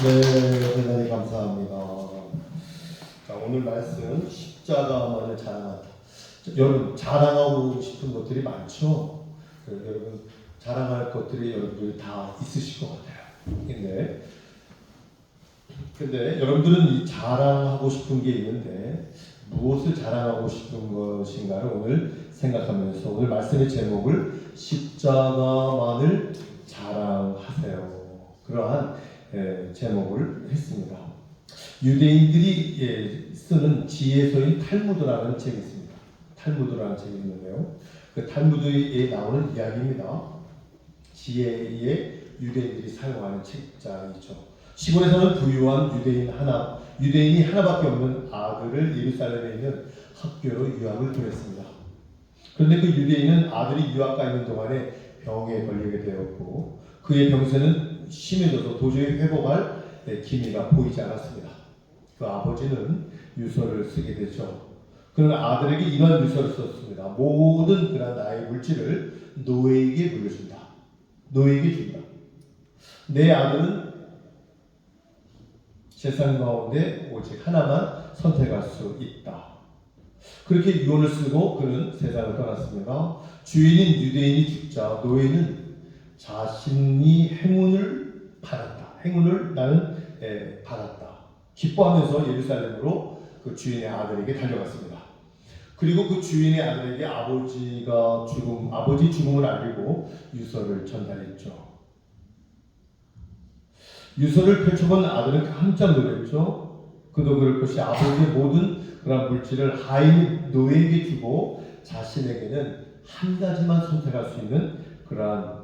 네, 대단히 감사합니다. 자, 오늘 말씀 십자가만을 자랑하다. 자, 여러분 자랑하고 싶은 것들이 많죠. 그, 여러분 자랑할 것들이 여러분들이 다 있으실 것 같아요. 근데 근데 여러분들은 이 자랑하고 싶은 게 있는데 무엇을 자랑하고 싶은 것인가를 오늘 생각하면서 오늘 말씀의 제목을 십자가만을 자랑하세요. 그러한 예, 제목을 했습니다. 유대인들이 예, 쓰는 지혜서인 탈무드라는 책이 있습니다. 탈무드라는 책이 있는데요. 그 탈무드에 나오는 이야기입니다. 지혜의 유대인들이 사용하는 책자이죠. 시골에서는 부유한 유대인 하나, 유대인이 하나밖에 없는 아들을 예루살렘에 있는 학교로 유학을 보냈습니다. 그런데 그 유대인은 아들이 유학 가 있는 동안에 병에 걸리게 되었고 그의 병세는 심해져서 도저히 회복할 네, 기미가 보이지 않았습니다. 그 아버지는 유서를 쓰게 되죠. 그는 아들에게 이러한 유서를 썼습니다. 모든 그런 나의 물질을 노예에게 물려준다. 노예에게 준다. 내 아들은 세상 가운데 오직 하나만 선택할 수 있다. 그렇게 유언을 쓰고 그는 세상을 떠났습니다. 주인인 유대인이 죽자 노예는 자신이 행운을 받았다. 행운을 나는 예, 받았다. 기뻐하면서 예루살렘으로 그 주인의 아들에게 달려갔습니다. 그리고 그 주인의 아들에게 아버지가 죽음, 아버지 죽음을 알리고 유서를 전달했죠. 유서를 펼쳐본 아들은 깜짝 놀랐죠. 그도 그럴 것이 아버지의 모든 그런 물질을 하인 노예에게 주고 자신에게는 한 가지만 선택할 수 있는 그러한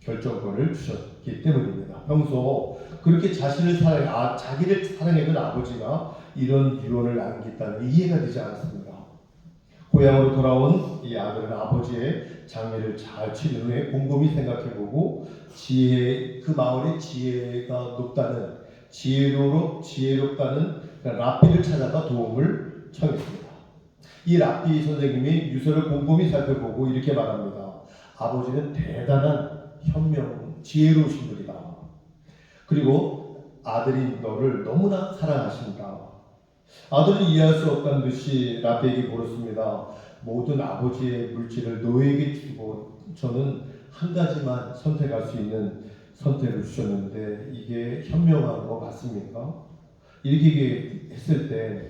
결정권을 주셨기 때문입니다. 평소 그렇게 자신을 사랑, 아, 자기를 사랑했던 아버지가 이런 유언을 남겼다는 게 이해가 되지 않았습니다. 고향으로 돌아온 이 아들은 아버지의 장애를 잘 치른 후에 곰곰이 생각해보고 지혜 그 마을의 지혜가 높다는 지혜로로 지혜롭다는 라피를 찾아가 도움을 청했습니다. 이 라피 선생님이 유서를 곰곰이 살펴보고 이렇게 말합니다. 아버지는 대단한 현명, 지혜로우신 분이다. 그리고 아들이 너를 너무나 사랑하신다. 아들은 이해할 수 없다는 듯이 라피에게 물었습니다. 모든 아버지의 물질을 노예에게 주고 저는 한 가지만 선택할 수 있는 선택을 주셨는데 이게 현명한 거 맞습니까? 이렇게 했을 때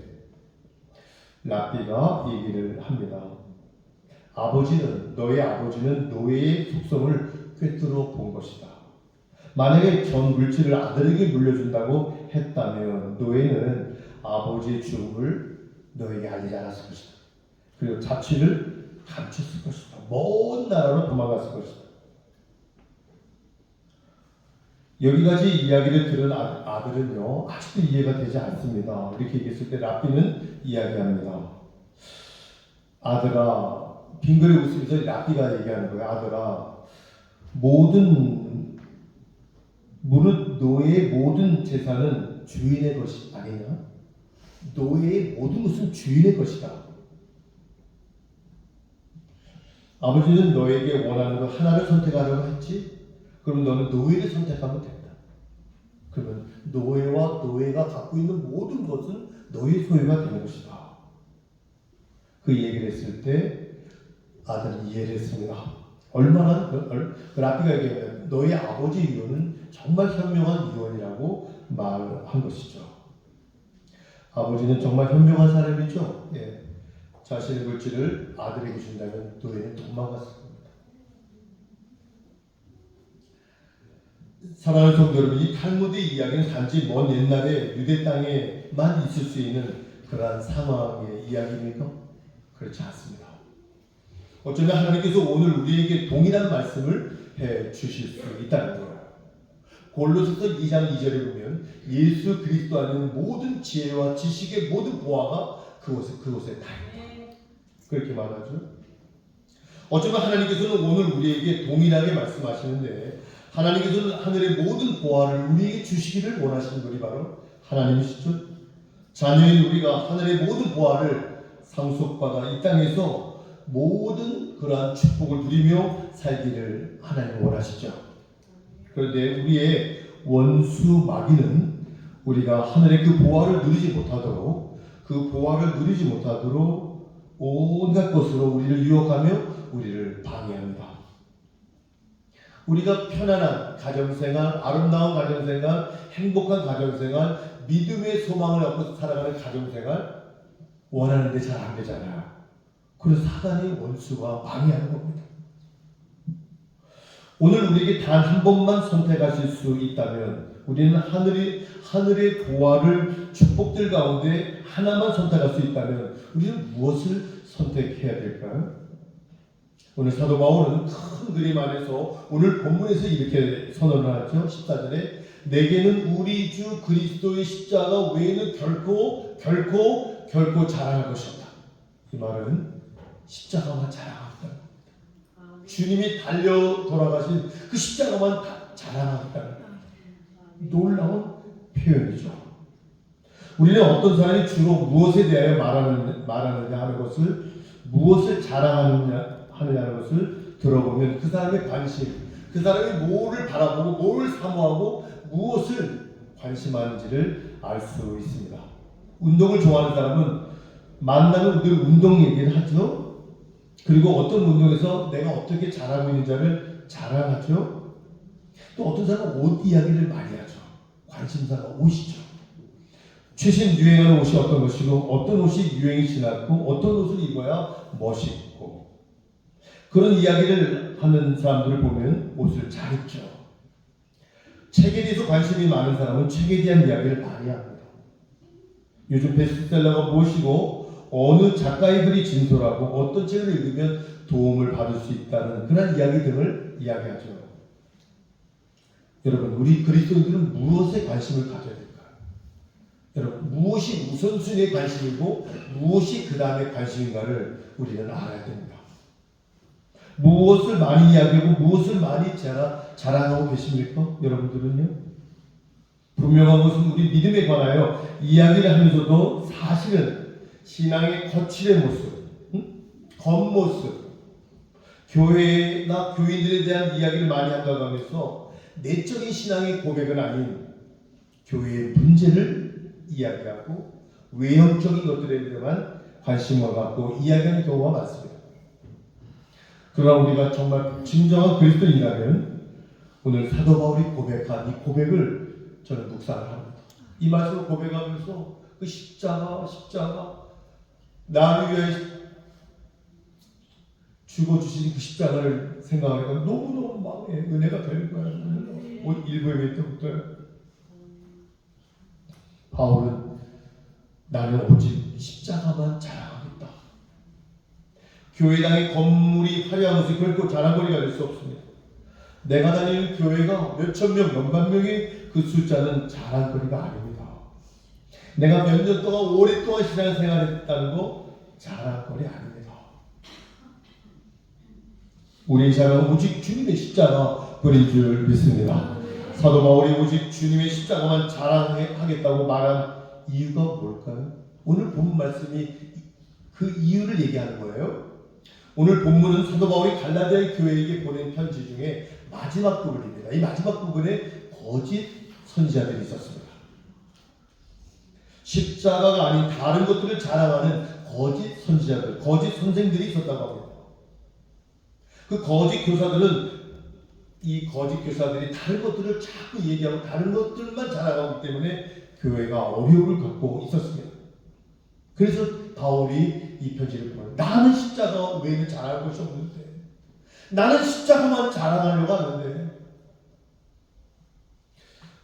라비가 얘기를 합니다. 아버지는 너의 아버지는 노예의 속성을 꿰뚫어 본 것이다. 만약에 전 물질을 아들에게 물려준다고 했다면 노예는 아버지의 죽음을 너에게 알리지 않았을 것이다. 그리고 자취를 감췄을 것이다. 먼 나라로 도망갔을 것이다. 여기까지 이야기를 들은 아- 아들은요 아직도 이해가 되지 않습니다. 이렇게 얘기했을 때 라비는 이야기합니다. 아들아 빙그레 웃으면서 라비가 얘기하는 거예요. 아들아 모든 무릇 노예의 모든 재산은 주인의 것이 아니냐? 노예의 모든 것은 주인의 것이다. 아버지는 너에게 원하는 것 하나를 선택하려고 했지? 그럼 너는 노예를 선택하면 된다. 그러면 노예와 노예가 갖고 있는 모든 것은 너의 소유가 되는 것이다. 그 얘기를 했을 때 아들이 이해를 했습니다. 얼마나 그, 얼- 그 라피가 얘기하면 너의 아버지 유언은 정말 현명한 유언이라고 말한 것이죠. 아버지는 정말 현명한 사람이죠. 예. 자신의 물질을 아들에게 준다면 노예는 도망갔을 겁니다. 사랑하는 성도 여러분, 이 탈무드의 이야기는 단지 먼 옛날에 유대 땅에만 있을 수 있는 그러한 상황의 이야기입니까? 그렇지 않습니다. 어쩌면 하나님께서 오늘 우리에게 동일한 말씀을 해 주실 수 있다는 거예요. 골로새서 2장 2절에 보면 예수 그리스도 안에는 모든 지혜와 지식의 모든 보화가 그곳에 그곳에 다 있다. 그렇게 말하죠. 어쩌면 하나님께서는 오늘 우리에게 동일하게 말씀하시는데 하나님께서는 하늘의 모든 보화를 우리에게 주시기를 원하시는 분이 바로 하나님이시죠. 자녀인 우리가 하늘의 모든 보화를 상속받아 이 땅에서 모든 그러한 축복을 누리며 살기를 하나님 원하시죠. 그런데 우리의 원수 마귀는 우리가 하늘의 그 보화를 누리지 못하도록 그 보화를 누리지 못하도록 온갖 것으로 우리를 유혹하며 우리를 방해합니다. 우리가 편안한 가정생활, 아름다운 가정생활, 행복한 가정생활, 믿음의 소망을 갖고 살아가는 가정생활 원하는데 잘 안 되잖아요. 그래서 사단의 원수가 방해하는 겁니다. 오늘 우리에게 단 한 번만 선택하실 수 있다면 우리는 하늘의 하늘의 보화를 축복들 가운데 하나만 선택할 수 있다면 우리는 무엇을 선택해야 될까요? 오늘 사도 바울은 큰 그림 안에서 오늘 본문에서 이렇게 선언을 하죠. 14절에 내게는 우리 주 그리스도의 십자가 외에는 결코 결코 결코 자랑할 것이 없다. 이 말은 십자가만 자랑하겠다. 주님이 달려 돌아가신 그 십자가만 다 자랑하겠다는 놀라운 표현이죠. 우리는 어떤 사람이 주로 무엇에 대하여 말하는, 말하느냐 하는 것을 무엇을 자랑하느냐 하느냐는 것을 들어보면 그 사람의 관심, 그 사람이 뭐를 바라보고 뭘 사모하고 무엇을 관심하는지를 알 수 있습니다. 운동을 좋아하는 사람은 만나면 늘 운동 얘기를 하죠. 그리고 어떤 운동에서 내가 어떻게 잘하고 있는지를 자랑하죠. 또 어떤 사람은 옷 이야기를 많이 하죠. 관심사가 옷이죠. 최신 유행하는 옷이 어떤 것이고 어떤 옷이 유행이 지났고 어떤 옷을 입어야 멋있고 그런 이야기를 하는 사람들을 보면 옷을 잘 입죠. 책에 대해서 관심이 많은 사람은 책에 대한 이야기를 많이 합니다. 요즘 베스트셀러가 무엇이고 어느 작가의 글이 진솔하고 어떤 책을 읽으면 도움을 받을 수 있다는 그런 이야기 등을 이야기하죠. 여러분, 우리 그리스도인들은 무엇에 관심을 가져야 될까요? 여러분, 무엇이 우선순위의 관심이고 무엇이 그 다음에 관심인가를 우리는 알아야 됩니다. 무엇을 많이 이야기하고 무엇을 많이 자랑, 자랑하고 계십니까? 여러분들은요? 분명한 것은 우리 믿음에 관하여 이야기를 하면서도 사실은 신앙의 거칠의 모습, 응? 겉모습, 교회나 교인들에 대한 이야기를 많이 한다고 하면서 내적인 신앙의 고백은 아닌 교회의 문제를 이야기하고 외형적인 것들에 대한 관심을 갖고 이야기하는 경우가 많습니다. 그러나 우리가 정말 진정한 그리스도인이라면 오늘 사도 바울이 고백한 이 고백을 저는 묵상을 합니다. 이 말씀을 고백하면서 그 십자가, 십자가, 나를 위하여 죽어주신 그 십자가를 생각하니까 너무너무 마음에 은혜가 되는 거예요. 온 일부의 때부터 바울은 나는 오직 십자가만 자랑하겠다. 교회당의 건물이 화려한 것이 결코 자랑거리가 될 수 없습니다. 내가 다니는 교회가 몇천 명, 몇만 명의 그 숫자는 자랑거리가 아닙니다. 내가 몇 년 동안 오랫동안 신앙생활을 했다는 거 자랑거리 아닙니다. 우리의 자랑은 오직 주님의 십자가거리인 줄 믿습니다. 사도 바울이 오직 주님의 십자가만 자랑하겠다고 말한 이유가 뭘까요? 오늘 본 말씀이 그 이유를 얘기하는 거예요. 오늘 본문은 사도 바울이 갈라디아 교회에게 보낸 편지 중에 마지막 부분입니다. 이 마지막 부분에 거짓 선지자들이 있었습니다. 십자가가 아닌 다른 것들을 자랑하는 거짓 선지자들, 거짓 선생들이 있었다고 합니다. 그 거짓 교사들은 이 거짓 교사들이 다른 것들을 자꾸 얘기하고 다른 것들만 자랑하기 때문에 교회가 어려움을 갖고 있었습니다. 그래서 바울이 이 편지를 보내 나는 십자가 외에는 자랑할 것이 없는데 나는 십자가만 자랑하려고 하는데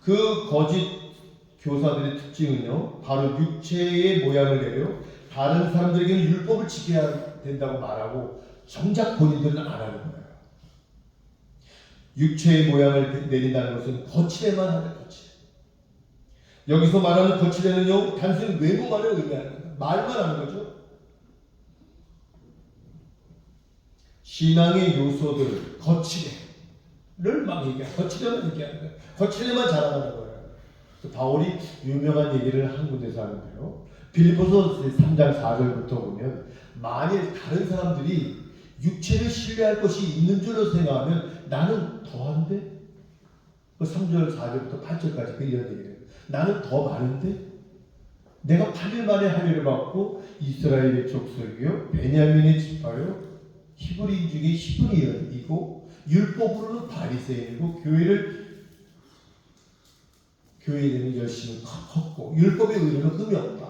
그 거짓 교사들의 특징은요 바로 육체의 모양을 내려 다른 사람들에게는 율법을 지켜야 된다고 말하고 정작 본인들은 안 하는 거예요. 육체의 모양을 내린다는 것은 거칠에만 하는 거칠. 여기서 말하는 거칠에는요 단순히 외모만을 의미하는 거예요. 말만 하는 거죠. 신앙의 요소들 거칠에를 막 얘기해 거칠에만 얘기하는 거예요. 거칠에만 자랑하는 거예요. 바울이 유명한 얘기를 한 군데서 하는데요. 빌리포서 3장 4절부터 보면 만일 다른 사람들이 육체를 신뢰할 것이 있는 줄로 생각하면 나는 더한데 그 3절, 4절부터 8절까지 그 이런 얘기를 해요. 나는 더 많은데 내가 8일 만에 할례를 받고 이스라엘의 족속이요 베냐민의 지파요 히브리인 중에 히브리인이고 율법으로는 바리새인이고 교회를 교회에는 열심히 컸고 율법의 의료는 흠이 없다.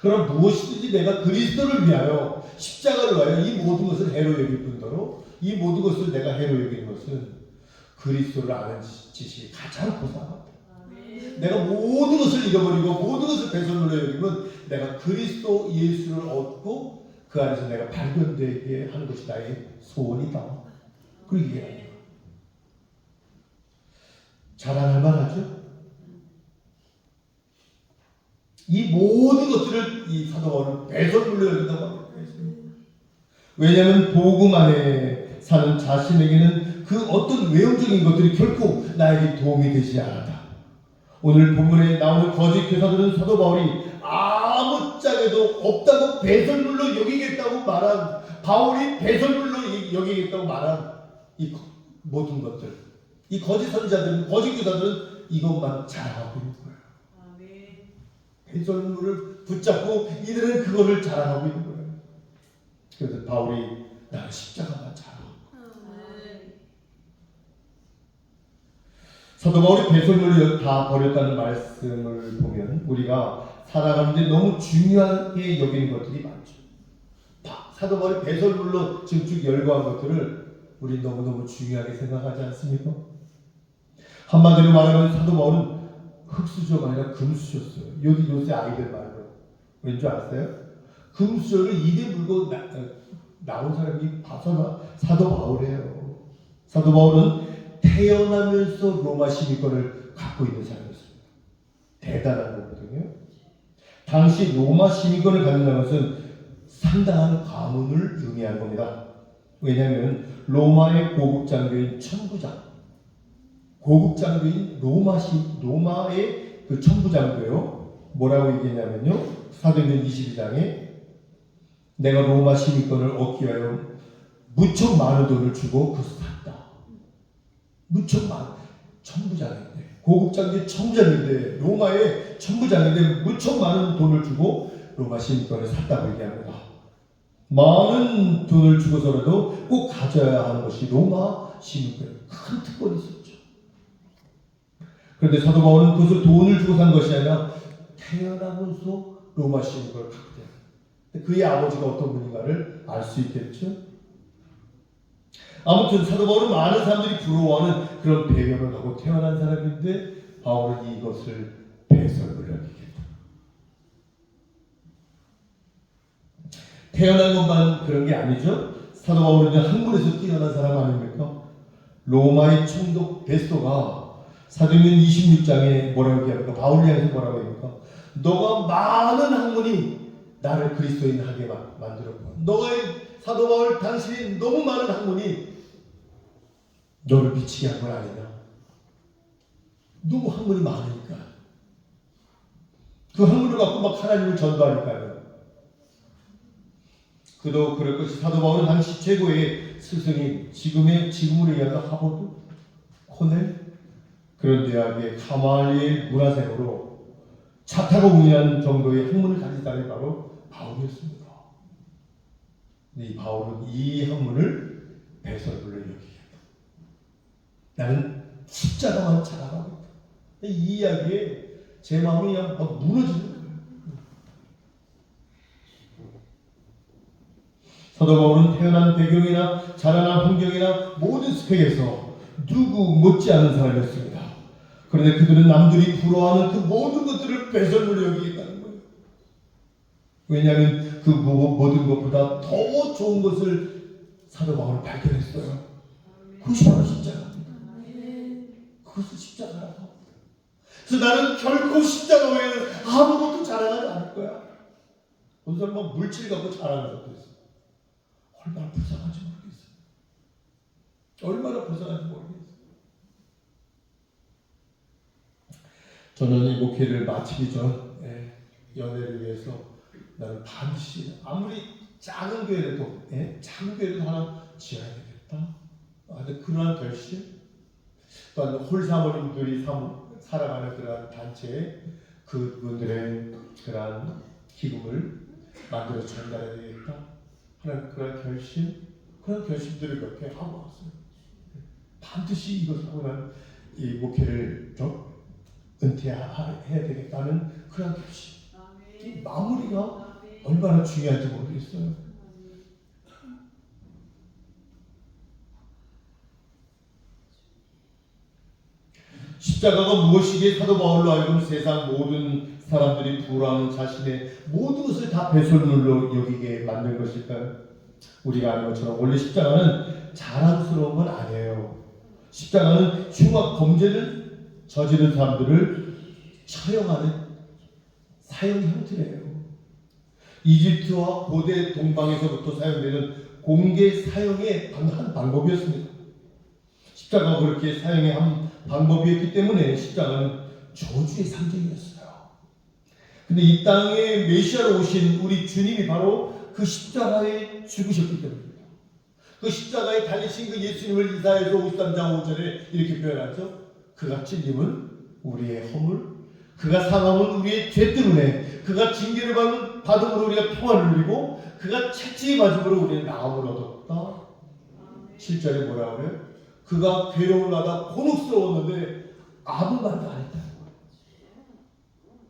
그럼 무엇이든지 내가 그리스도를 위하여 십자가를 위하여 이 모든 것을 해로 여길 뿐더러 이 모든 것을 내가 해로 여기는 것은 그리스도를 아는 지식이 가장 고상하다. 내가 모든 것을 잃어버리고 모든 것을 배설물로 여기면 내가 그리스도 예수를 얻고 그 안에서 내가 발견되게 하는 것이 나의 소원이다. 이게 자랑할 만하죠? 이 모든 것들을 이 사도 바울은 배설물로 여긴다고 합니다. 왜냐하면 복음 안에 사는 자신에게는 그 어떤 외형적인 것들이 결코 나에게 도움이 되지 않았다. 오늘 본문에 나오는 거짓 교사들은 사도 바울이 아무짝에도 없다고 배설물로 여기겠다고 말한 바울이 배설물로 여기겠다고 말한 이 모든 것들 이 거짓 선지자들은 거짓 교사들은 이것만 자랑하고 있는 거예요. 배설물을 붙잡고 이들은 그거를 자랑하고 있는 거예요. 그래서 바울이 나는 십자가만 자랑. 사도 바울이 배설물을 다 버렸다는 말씀을 보면 우리가 살아가는데 너무 중요하게 여기는 것들이 많죠. 다 사도 바울이 배설물로 지금 쭉 열거한 것들을 우리 너무너무 중요하게 생각하지 않습니까? 한마디로 말하면 사도 바울은 흙수저가 아니라 금수저였어요. 여기 요새 아이들 말로 왠지 아세요? 금수저를 입에 물고 나, 어, 나온 사람이 바서나 사도 바울이에요. 사도 바울은 태어나면서 로마 시민권을 갖고 있는 사람이었습니다. 대단한 거거든요. 당시 로마 시민권을 갖는다는 것은 상당한 가문을 의미하는 겁니다. 왜냐하면 로마의 고급 장교인 천부장, 고급 장교인 로마시 로마의 그 천부장도요. 뭐라고 얘기했냐면요. 사도행전 22장에 내가 로마 시민권을 얻기 위하여 무척 많은 돈을 주고 그 샀다. 무척 많은 천부장인데 고급 장교 천부장인데 로마의 천부장인데 무척 많은 돈을 주고 로마 시민권을 샀다고 얘기합니다. 많은 돈을 주고서라도 꼭 가져야 하는 것이 로마 시민권 큰 특권이 있었죠. 그런데 사도 바울은 그것을 돈을 주고 산 것이 아니라 태어나면서 로마 시민권을 갖게 돼요. 그의 아버지가 어떤 분인가를 알 수 있겠죠. 아무튼 사도 바울은 많은 사람들이 부러워하는 그런 배경을 갖고 태어난 사람인데 바울은 이것을 배설물 여기겠다. 태어난 것만 그런 게 아니죠. 사도 바울은 한국에서 뛰어난 사람 아닙니까? 로마의 총독 베스토가 사도행전 26장에 뭐라고 얘기합니까? 바울을 향해서 뭐라고 얘기합니까? 너가 많은 학문이 나를 그리스도인 하게 만들었고 너의 사도 바울 당신이 너무 많은 학문이 너를 미치게 한 건 아니냐? 너무 학문이 많으니까 그 학문을 갖고 막 하나님을 전도하니까요. 그도 그럴 것이 사도 바울은 당시 최고의 스승인 지금의 지금으로 이야기하 하버드, 코넬 그런 대학의 가말리엘 문화생으로 차 타고 운이한 정도의 학문을 가진 사람이 바로 바울이었습니다. 이 바울은 이 학문을 배설물로 여기겠다. 나는 십자가만 자랑하고 있다. 이 이야기에 제 마음이 그냥 막 무너지는 거예요. 사도 바울은 태어난 배경이나 자라난 환경이나 모든 스펙에서 누구 못지않은 사람이었습니다. 그런데 그들은 남들이 부러워하는 그 모든 것들을 배설물로 여기겠다는 거예요. 왜냐하면 그 모든 것보다 더 좋은 것을 사도 바울은 발견했어요. 그것이 바로 십자가입니다. 그것을 십자가라고. 그래서 나는 결코 십자가 외에는 아무것도 자랑하지 않을 거야. 어떤 사람은 물질 갖고 자랑하는 것도 있어. 얼마나 불쌍한지 모르겠어요. 얼마나 불쌍한지 모르겠어요. 저는 이 목회를 마치기 전 예, 연애를 위해서 나는 반드시 아무리 작은 교회라도 예, 작은 교회도 하나 지어야 되겠다. 아, 근데 그러한 결심 또한 홀사모님들이 삼- 살아가는 그러한 단체 그분들의 그러한 기금을 만들어 전달해야 되겠다 하는 그런 결심 그런 결심들을 몇 개 하고 왔어요. 반드시 이것을 하고 난이 목회를 좀 은퇴해야 되겠다는 그런 결심. 이 마무리가 얼마나 중요한지 모르겠어요. 십자가가 무엇이기에 사도 바울로 하여금 세상 모든 사람들이 부러워하는 자신의 모든 것을 다 배설물로 여기게 만든 것일까요? 우리가 아는 것처럼 원래 십자가는 자랑스러운 건 아니에요. 십자가는 흉악 범죄를 저지른 사람들을 처형하는 사형 형태예요. 이집트와 고대 동방에서부터 사용되는 공개 사형의 한 방법이었습니다. 십자가가 그렇게 사용의 한 방법이었기 때문에 십자가는 저주의 상징이었어요. 근데 이 땅에 메시아로 오신 우리 주님이 바로 그 십자가에 죽으셨기 때문입니다. 그 십자가에 달리신 그 예수님을 이사에서 53장 5절에 이렇게 표현하죠. 그가 찔림은 우리의 허물, 그가 상함은 우리의 죄 때문에, 그가 징계를 받은 받음으로 우리가 평안을 누리고, 그가 채찍이 맞음으로 우리는 나음을 얻었다. 7절에 뭐라 그래요? 그가 괴로움을 하다 곤혹스러웠는데 아무 말도 안 거예요.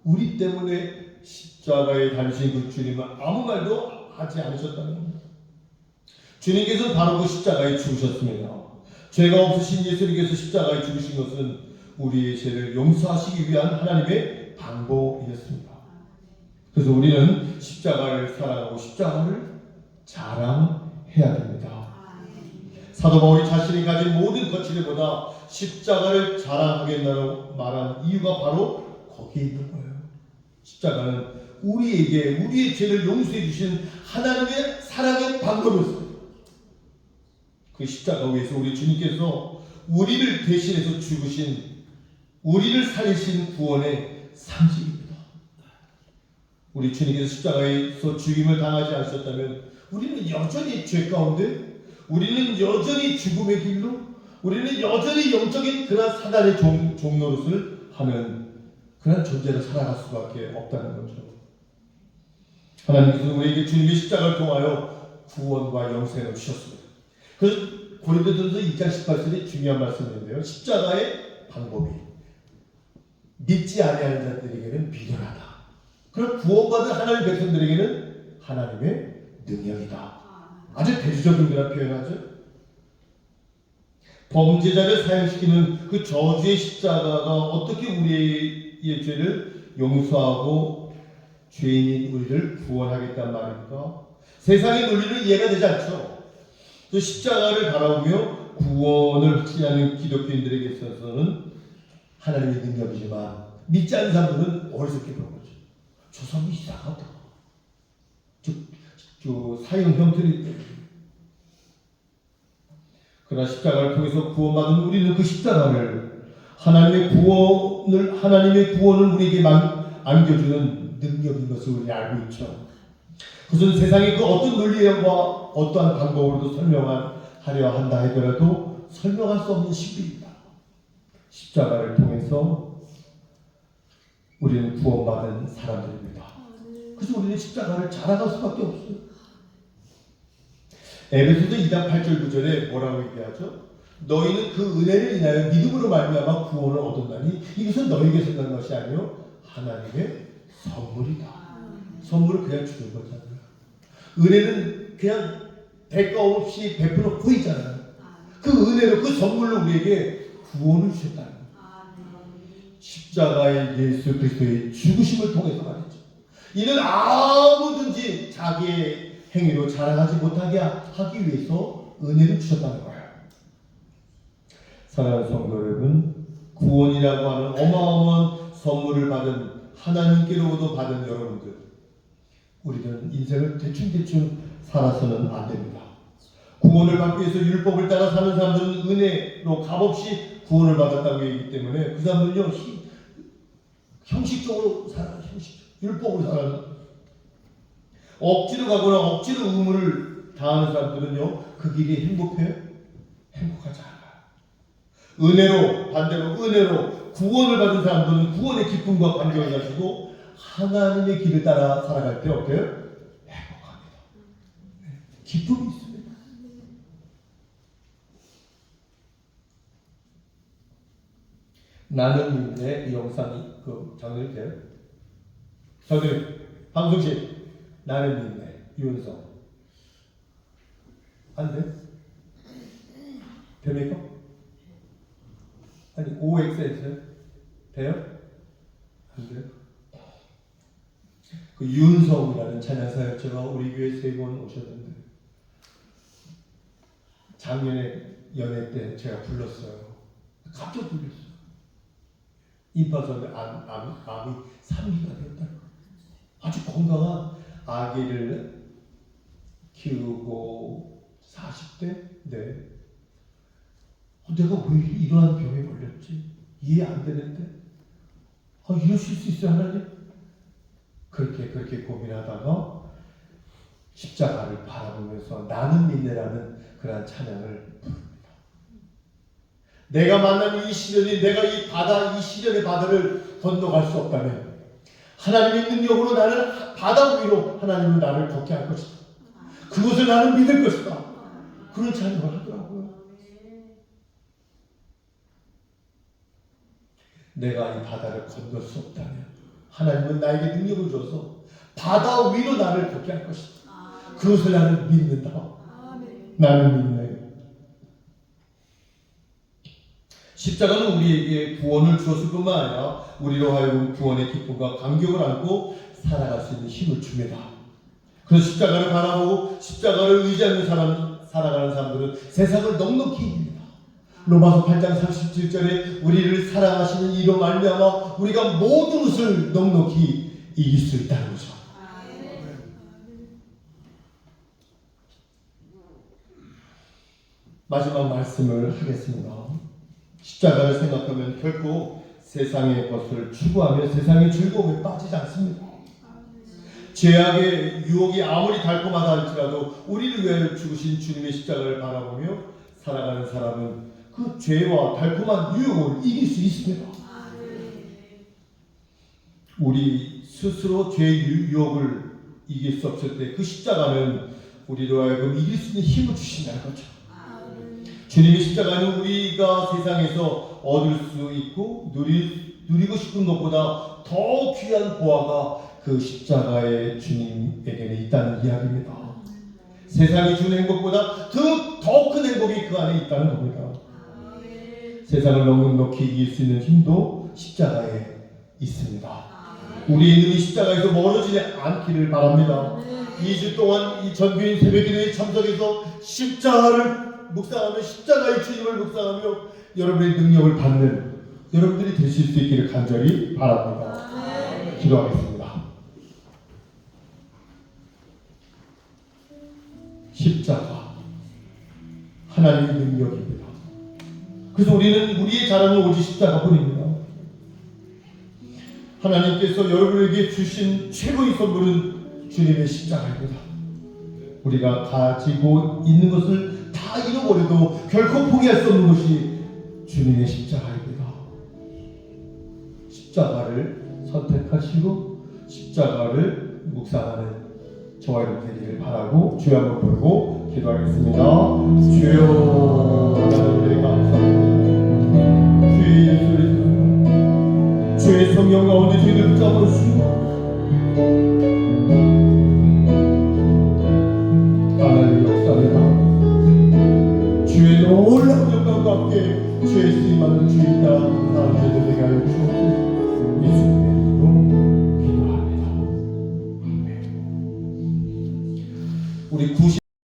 우리 때문에 십자가에 달리신 그 주님은 아무 말도 하지 않으셨다는 겁니다. 주님께서는 바로 그 십자가에 죽으셨습니다. 죄가 없으신 예수님께서 십자가에 죽으신 것은 우리의 죄를 용서하시기 위한 하나님의 방법이었습니다. 그래서 우리는 십자가를 사랑하고 십자가를 자랑해야 됩니다. 사도 바울이 자신이 가진 모든 거칠보다 십자가를 자랑하겠다고 말한 이유가 바로 거기에 있는 거예요. 십자가는 우리에게 우리의 죄를 용서해 주신 하나님의 사랑의 방법이었어요. 그 십자가 위에서 우리 주님께서 우리를 대신해서 죽으신 우리를 살리신 구원의 상징입니다. 우리 주님께서 십자가에서 죽임을 당하지 않으셨다면 우리는 여전히 죄 가운데 우리는 여전히 죽음의 길로 우리는 여전히 영적인 그런 사단의 종, 종노릇을 하는 그런 존재로 살아갈 수밖에 없다는 거죠. 하나님께서 우리에게 주님의 십자가를 통하여 구원과 영생을 주셨습니다. 그래서 고린도전서 2장 18절에 중요한 말씀인데요. 십자가의 방법이 믿지 아니하는 자들에게는 미련하다. 그럼 구원받은 하나님 백성들에게는 하나님의 능력이다. 아주 대조적인 그런 표현하죠. 범죄자를 사용시키는 그 저주의 십자가가 어떻게 우리의 죄를 용서하고 죄인인 우리를 구원하겠단 말입니까? 세상의 논리는 이해가 되지 않죠. 그 십자가를 바라보며 구원을 확신하는 기독교인들에게 있어서는 하나님의 능력이지만 믿지 않는 사람들은 어리석게 보는 거죠. 저 사람이 이상하다. 저, 저 사형 형태를. 그러나 십자가를 통해서 구원받은 우리는 그 십자가를 하나님의 구원을 하나님의 구원을 우리에게 안겨주는 능력인 것을 우리 알고 있죠. 그것은 세상의 그 어떤 논리와 어떠한 방법으로도 설명하려 한다 하더라도 설명할 수 없는 신비입니다. 십자가를 통해서 우리는 구원받은 사람들입니다. 그래서 우리는 십자가를 자랑할 수밖에 없어요. 에베소서 2장 8절 9절에 뭐라고 얘기하죠? 너희는 그 은혜를 인하여 믿음으로 말미암아 구원을 얻었나니 이것은 너희에게서 난 것이 아니요 하나님의 선물이다. 선물을 그냥 주는 거잖아요. 은혜는 그냥 대가 없이 베풀어 보이잖아요. 그 은혜로 그 선물로 우리에게 구원을 주셨다는 거예요. 십자가의 예수 그리스도의 죽으심을 통해서 말이죠. 이는 아무든지 자기의 행위로 자랑하지 못하게 하기 위해서 은혜를 주셨다는 거예요. 사랑하는 성도 여러분, 구원이라고 하는 어마어마한 선물을 받은 하나님께로부터 받은 여러분들, 우리는 인생을 대충대충 살아서는 안 됩니다. 구원을 받기 위해서 율법을 따라 사는 사람들은 은혜로 값없이 구원을 받았다고 얘기하기 때문에 그 사람들은요, 히- 형식적으로 살아요, 형식. 율법으로 살아요. 억지로 가거나 억지로 의무를 다하는 사람들은요 그 길이 행복해요? 행복하지 않아요. 은혜로 반대로 은혜로 구원을 받은 사람들은 구원의 기쁨과 감격을 가지고 하나님의 길을 따라 살아갈 때 어때요? 행복합니다. 네, 기쁨이 있습니다. 나는 님의 이 영상이 그 장면이 돼요? 저들 방송실 나는 님의 윤성 안 돼? 됩니까? 아니 OX에서 돼요? 안 돼요? 그 윤성이라는 찬양사역자가 우리 교회 세 번 오셨는데 작년에 연애 때 제가 불렀어요. 갑자기 암, 암, 암이 3기가 되었다. 아주 건강한 아기를 키우고 40대? 네. 어, 내가 왜 이러한 병에 걸렸지? 이해 안 되는데? 아, 이러실 수 있어요, 하나님? 그렇게, 그렇게 고민하다가 십자가를 바라보면서 나는 믿네라는 그러한 찬양을 부릅니다. 내가 만난 이 시련이 내가 이 바다, 이 시련의 바다를 건너갈 수 없다면 하나님의 능력으로 나는 바다 위로 하나님은 나를 걷게 할 것이다. 그것을 나는 믿을 것이다. 그런 찬양을 하더라고요. 내가 이 바다를 건널 수 없다면 하나님은 나에게 능력을 줘서 바다 위로 나를 걷게 할 것이다. 그것을 나는 믿는다. 나는 믿네. 십자가는 우리에게 구원을 주었을 뿐만 아니라 우리로 하여금 구원의 기쁨과 감격을 안고 살아갈 수 있는 힘을 줍니다. 그래서 십자가를 바라보고 십자가를 의지하는 사람, 살아가는 사람들은 세상을 넉넉히. 로마서 8장 37절에 우리를 사랑하시는 이로 말미암아 우리가 모든 것을 넉넉히 이길 수 있다는 거죠. 마지막 말씀을 하겠습니다. 십자가를 생각하면 결코 세상의 것을 추구하며 세상의 즐거움에 빠지지 않습니다. 죄악의 유혹이 아무리 달콤하다 할지라도 우리를 위하여 죽으신 주님의 십자가를 바라보며 살아가는 사람은 그 죄와 달콤한 유혹을 이길 수 있습니다. 우리 스스로 죄의 유- 유혹을 이길 수 없을 때 그 십자가는 우리로 하여금 이길 수 있는 힘을 주신다는 거죠. 주님의 십자가는 우리가 세상에서 얻을 수 있고 누리, 누리고 싶은 것보다 더 귀한 보화가 그 십자가의 주님에게는 있다는 이야기입니다. 세상이 주는 행복보다 더 큰 행복이 그 안에 있다는 겁니다. 세상을 넉넉히 이길 수 있는 힘도 십자가에 있습니다. 우리의 눈이 십자가에서 멀어지지 않기를 바랍니다. 2주 동안 이 전교인 새벽기도에 참석해서 십자가를 묵상하며 십자가의 주님을 묵상하며 여러분의 능력을 받는 여러분들이 되실 수 있기를 간절히 바랍니다. 기도하겠습니다. 십자가 하나님의 능력입니다. 그래서 우리는 우리의 자랑은 오직 십자가뿐입니다. 하나님께서 여러분에게 주신 최고의 선물은 주님의 십자가입니다. 우리가 가지고 있는 것을 다 잃어버려도 결코 포기할 수 없는 것이 주님의 십자가입니다. 십자가를 선택하시고 십자가를 묵상하는 저와 여러분 되기를 바라고 주여 한번 부르고 기도하겠습니다. 주여 하나님의 감사합니다. 주의 성령 가운데 저희를 붙잡아 주시고 하나님 역사입니다. 주의 놀라운 영광과 함께 주의 쓰임받는 주인 다 나를 되게 하여 주옵소서.